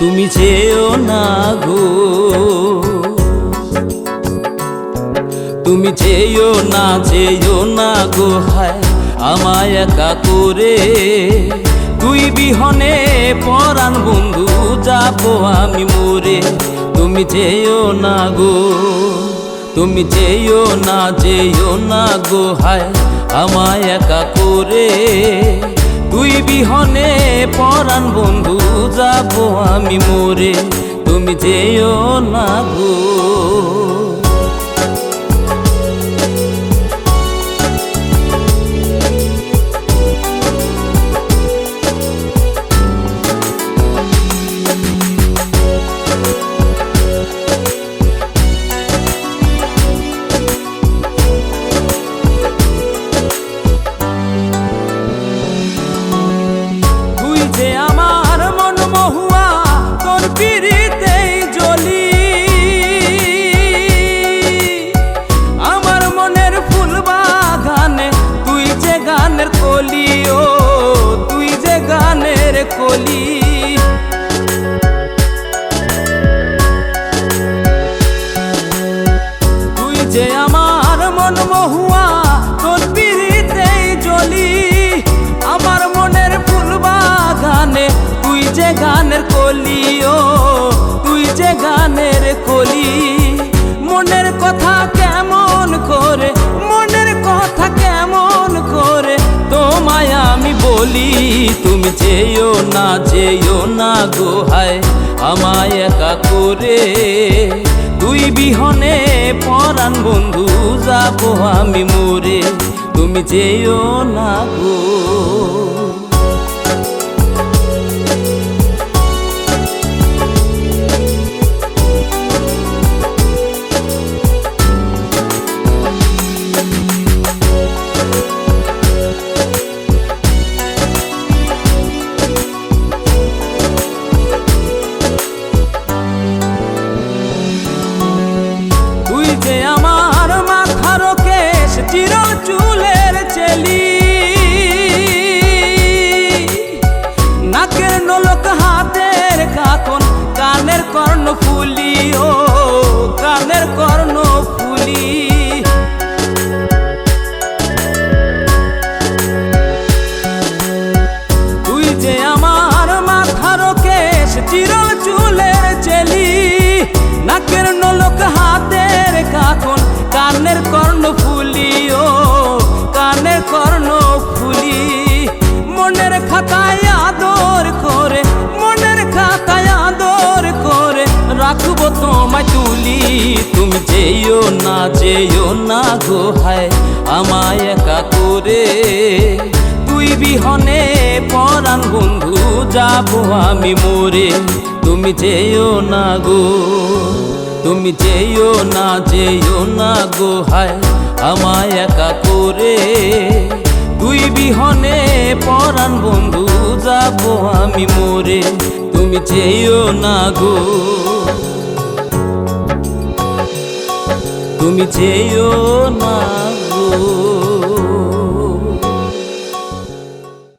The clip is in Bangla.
তুমি যেও না গো। তুমি যেও না যেও না গো, হায়, আমায় একা করে। তুই বিহনে পরাণ বন্ধু, যাব আমি মরে। তুমি যেও না গো, তুমি যেও না যেও না গো, হায়, আমায় একা করে। তুই বিহনে পরাণ বন্ধু যাব আমি মোরে। তুমি যেও না গো। Spirit. বলি, তুমি যেও না যেও না গো হায়, আমায় একা করে তুই বিহনে পরাণ বন্ধু যাব আমি মোরে, তুমি যেও না গো। কেশ চির চুলের চেলি, নাকের নলক হাতের কাকন, কানের কর্ণ ফুলি ও কানের কর্ণ ফুলি। মনের খাতায় আদর করে, মনের খাতায় আদর করে, রাখব তোমায় তুলি। তুমি যেও না যেও না গো হায়, আমায় একা করে। তুই বিহনে পরাণ বন্ধু, যাব আমি মরে। তুমি যেও না গো, তুমি যেও না যেও না গো, হায়, আমায় একা করে। তুই বিহনে পরাণ বন্ধু, যাব আমি মরে। তুমি যেও না গো, তুমি যেও না